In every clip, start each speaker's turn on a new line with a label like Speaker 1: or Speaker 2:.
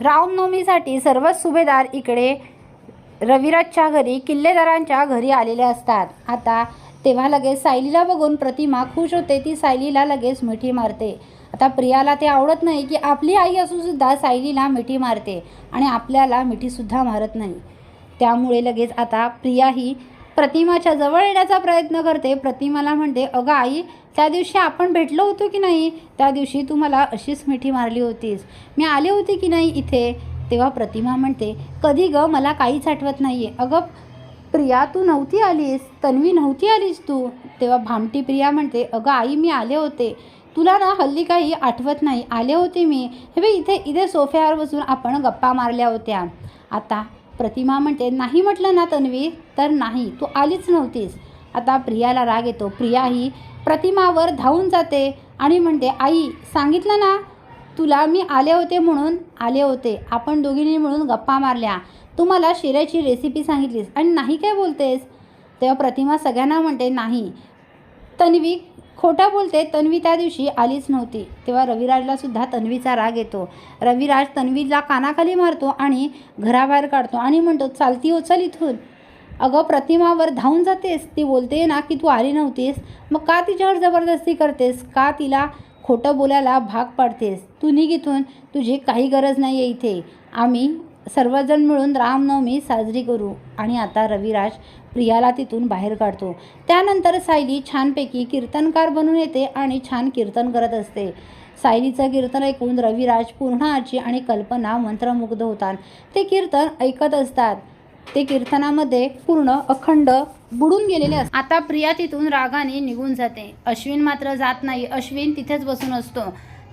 Speaker 1: रामनवमीसाठी सर्वच सुभेदार इकडे रविराजच्या घरी किल्लेदारांच्या घरी आलेले असतात. आता तेव्हा लगेच सायलीला बघून प्रतिमा खुश होते. ती सायलीला लगेच मिठी मारते. आता प्रियाला ते आवडत नाही की आपली आई असूनसुद्धा सायलीला मिठी मारते आणि आपल्याला मिठीसुद्धा मारत नाही. त्यामुळे लगेच आता प्रिया ही प्रतिमाच्या जवळ येण्याचा प्रयत्न करते. प्रतिमाला म्हणते अगं आई त्या दिवशी आपण भेटलो होतो की नाही? त्या दिवशी तू मला अशीच मिठी मारली होतीस. मी आले होते की नाही इथे? तेव्हा प्रतिमा म्हणते कधी ग मला काहीच आठवत नाही आहे अगं प्रिया तू नव्हती आलीस. तन्वी नव्हती आलीस तू? तेव्हा भामटी प्रिया म्हणते अगं आई मी आले होते. तुला ना हल्ली काही आठवत नाही. आले होते मी. हे बघ इथे इथे सोफ्यावर बसून आपण गप्पा मारल्या होत्या. आता प्रतिमा म्हणते नाही म्हटलं ना तन्वी? तर नाही तू आलीच नव्हतीस. आता प्रियाला राग येतो. प्रिया ही प्रतिमावर धावून जाते आणि म्हणते आई सांगितलं ना तुला मी आले होते म्हणून? आले होते. आपण दोघींनी मिळून गप्पा मारल्या. तू मला शिऱ्याची रेसिपी सांगितलीस आणि नाही काय बोलतेस? तेव्हा प्रतिमा सगळ्यांना म्हणते नाही. तन्वी खोटं बोलते तन्वी त्या दिवशी आलीच नव्हती. तेव्हा रविराजला सुद्धा तन्वीचा राग येतो. रविराज तन्वीला कानाखाली मारतो आणि घराबाहेर काढतो आणि म्हणतो चालती हो चल इथून. अगं प्रतिमावर धावून जातेस. ती बोलते ना की तू आली नव्हतीस. मग का तिच्यावर जबरदस्ती करतेस? का तिला खोटं बोलायला भाग पाडतेस? तू निघ इथून. तुझी काही गरज नाही आहे इथे. आम्ही सर्वजण मिळून रामनवमी साजरी करू आणि आता रविराज प्रियाला तिथून बाहेर काढतो. त्यानंतर सायली छानपैकी कीर्तनकार बनून येते आणि छान कीर्तन करत असते. सायलीचं कीर्तन ऐकून रविराज पूर्ण आजी आणि कल्पना मंत्रमुग्ध होतात. ते कीर्तन ऐकत असतात. ते कीर्तनामध्ये पूर्ण अखंड बुडून गेलेले असतात. आता प्रिया तिथून रागाने निघून जाते. अश्विन मात्र जात नाही. अश्विन तिथेच बसून असतो.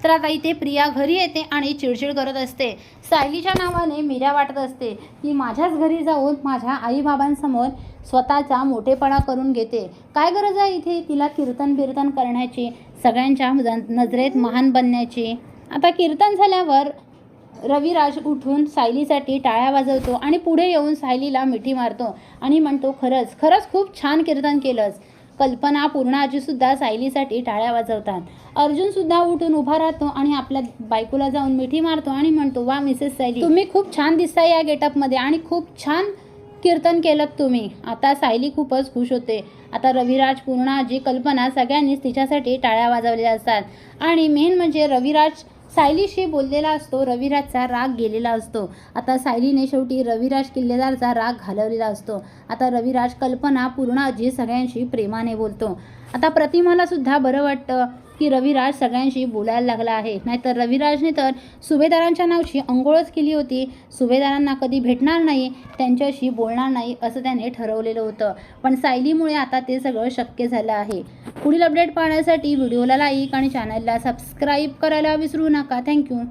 Speaker 1: तर आता इथे प्रिया घरी येते आणि चिडचिड करत असते. सायलीच्या नावाने मीरा वाटत असते की माझ्याच घरी जाऊन माझ्या आईबाबांसमोर स्वतःचा मोठेपणा करून घेते. काय गरज आहे इथे? तिला कीर्तन बिर्तन करण्याची सगळ्यांच्या नजरेत महान बनण्याची. आता कीर्तन झाल्यावर रविराज उठून सायलीसाठी टाळ्या वाजवतो आणि पुढे येऊन सायलीला मिठी मारतो आणि म्हणतो खरंच खरंच खूप छान कीर्तन केलंस. कल्पना पूर्ण आजीसुद्धा सायलीसाठी टाळ्या वाजवतात. अर्जुनसुद्धा उठून उभा राहतो आणि आपल्या बायकोला जाऊन मिठी मारतो आणि म्हणतो वा मिसेस सायली तुम्ही खूप छान दिसताय या गेटअपमध्ये आणि खूप छान कीर्तन केलं तुम्ही. आता सायली खूपच खुश होते. आता रविराज पूर्ण आजी कल्पना सगळ्यांनीच तिच्यासाठी टाळ्या वाजवलेल्या असतात. आणि मेन म्हणजे रविराज सायलीशी बोललेला असतो रविराजचा राग गेलेला असतो. आता सायलीने शेवटी रविराज किल्लेदारचा राग घालवलेला असतो. आता रविराज कल्पना पूर्ण आजी सगळ्यांशी प्रेमाने बोलतो. आता प्रतिमाला सुद्धा बरं वाटतं. की रविराज सगळ्यांशी बोलायला लागला आहे. नाहीतर रविराजने तर सुभेदारांच्या नावची अंघोळच केली होती. सुभेदारांना कधी भेटणार नाही त्यांच्याशी बोलणार नाही असं त्याने ठरवलेलं होतं. पण सायलीमुळे आता ते सगळं शक्य झालं आहे. पुढील अपडेट पाहण्यासाठी व्हिडिओला लाईक आणि चॅनलला सबस्क्राईब करायला विसरू नका. थँक्यू